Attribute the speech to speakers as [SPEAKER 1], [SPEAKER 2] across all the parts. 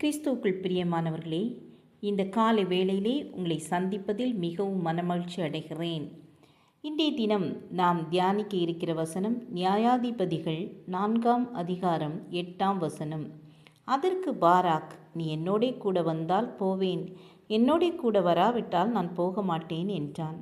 [SPEAKER 1] கிறிஸ்துவுக்குள் பிரியமானவர்களே இந்த காலை வேளையிலே உங்களை சந்திப்பதில் மிகவும் மனமகிழ்ச்சி அடைகிறேன். இன்றைய தினம் நாம் தியானிக்க இருக்கிற வசனம் நியாயாதிபதிகள் நான்காம் அதிகாரம் எட்டாம் வசனம். அதற்கு பாராக் நீ என்னோடே கூட வந்தால் போவேன். என்னோடே கூட வராவிட்டால் நான் போக மாட்டேன் என்றான்.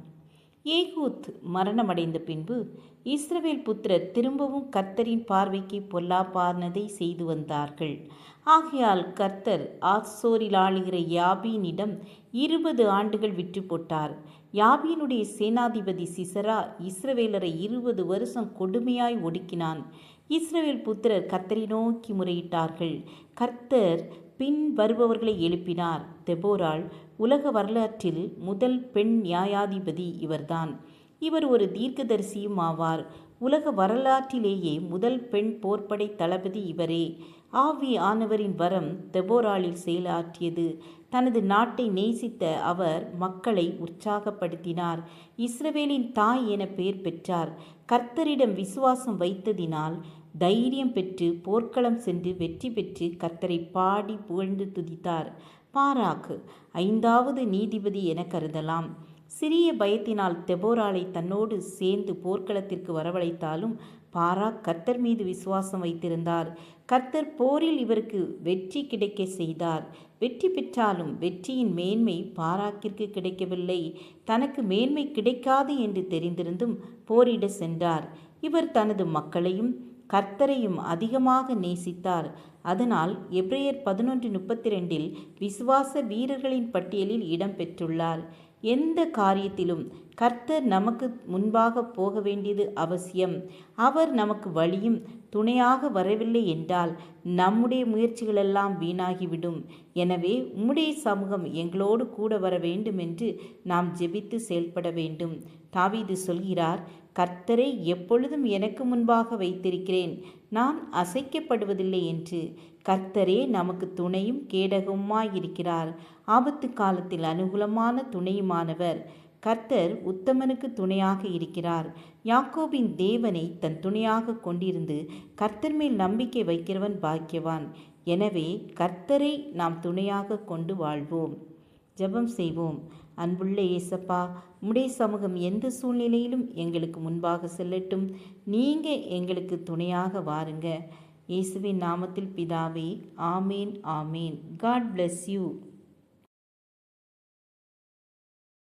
[SPEAKER 1] ஏகூத் மரணமடைந்த பின்பு இஸ்ரவேல் புத்திரர் திரும்பவும் கர்த்தரின் பார்வைக்கு பொல்லாப்பானதை செய்து வந்தார்கள். ஆகையால் கர்த்தர் ஆசோரில் ஆளுகிற யாபீனிடம் இருபது ஆண்டுகள் விற்று போட்டார். யாபீனுடைய சேனாதிபதி சிசரா இஸ்ரவேலரை இருபது வருஷம் கொடுமையாய் ஒடுக்கினான். இஸ்ரவேல் புத்திரர் கர்த்தரை நோக்கி முறையிட்டார்கள். கர்த்தர் பின் வருபவர்களை எழுப்பினார். தெபோராள் உலக வரலாற்றில் முதல் பெண் நியாயாதிபதி இவர்தான். இவர் ஒரு தீர்க்கதரிசியும் ஆவார். உலக வரலாற்றிலேயே முதல் பெண் போர்ப்படை தளபதி இவரே. ஆவி ஆனவரின் வரம் தெபோராளில் செயலாற்றியது. தனது நாட்டை நேசித்த அவர் மக்களை உற்சாகப்படுத்தினார். இஸ்ரவேலின் தாய் என பெயர் பெற்றார். கர்த்தரிடம் விசுவாசம் வைத்ததினால் தைரியம் பெற்று போர்க்களம் சென்று வெற்றி பெற்று கர்த்தரை பாடி புகழ்ந்து துதித்தார். பாராக்கு. ஐந்தாவது நீதிபதி என கருதலாம். சிறிய பயத்தினால் தெபோராளை தன்னோடு சேர்ந்து போர்க்களத்திற்கு வரவழைத்தாலும் பாராக் கர்த்தர் மீது விசுவாசம் வைத்திருந்தார். கர்த்தர் போரில் இவருக்கு வெற்றி கிடைக்க செய்தார். வெற்றி பெற்றாலும் வெற்றியின் மேன்மை பாராக்கிற்கு கிடைக்கவில்லை. தனக்கு மேன்மை கிடைக்காது என்று தெரிந்திருந்தும் போரிட சென்றார். இவர் தனது மக்களையும் கர்த்தரையும் அதிகமாக நேசித்தார். அதனால் எப்ரேயர் பதினொன்று முப்பத்தி ரெண்டில் விசுவாச வீரர்களின் பட்டியலில் இடம் பெற்றுள்ளார். எந்த காரியத்திலும் கர்த்தர் நமக்கு முன்பாக போக வேண்டியது அவசியம். அவர் நமக்கு வழியும் துணையாக வரவில்லை என்றால் நம்முடைய முயற்சிகளெல்லாம் வீணாகிவிடும். எனவே உம்முடைய சமூகம் எங்களோடு கூட வர வேண்டும் என்று நாம் ஜெபித்து செயல்பட வேண்டும். தாவீது சொல்கிறார் கர்த்தரை எப்பொழுதும் எனக்கு முன்பாக வைத்திருக்கிறேன். நான் அசைக்கப்படுவதில்லை என்று. கர்த்தரே நமக்கு துணையும் கேடகமாயிருக்கிறார் ஆபத்து காலத்தில் அனுகூலமான துணையுமானவர். கர்த்தர் உத்தமனுக்கு துணையாக இருக்கிறார். யாக்கோபின் தேவனை தன் துணையாக கொண்டிருந்து கர்த்தர் மேல் நம்பிக்கை வைக்கிறவன் பாக்கியவான். எனவே கர்த்தரை நாம் துணையாக கொண்டு வாழ்வோம். ஜெபம் செய்வோம். அன்புள்ள ஏசப்பா உம்முடைய சமூகம் எந்த சூழ்நிலையிலும் எங்களுக்கு முன்பாக செல்லட்டும். நீங்கள் எங்களுக்கு துணையாக வாருங்க. இயேசுவின் நாமத்தில் பிதாவே ஆமேன் ஆமேன். God bless you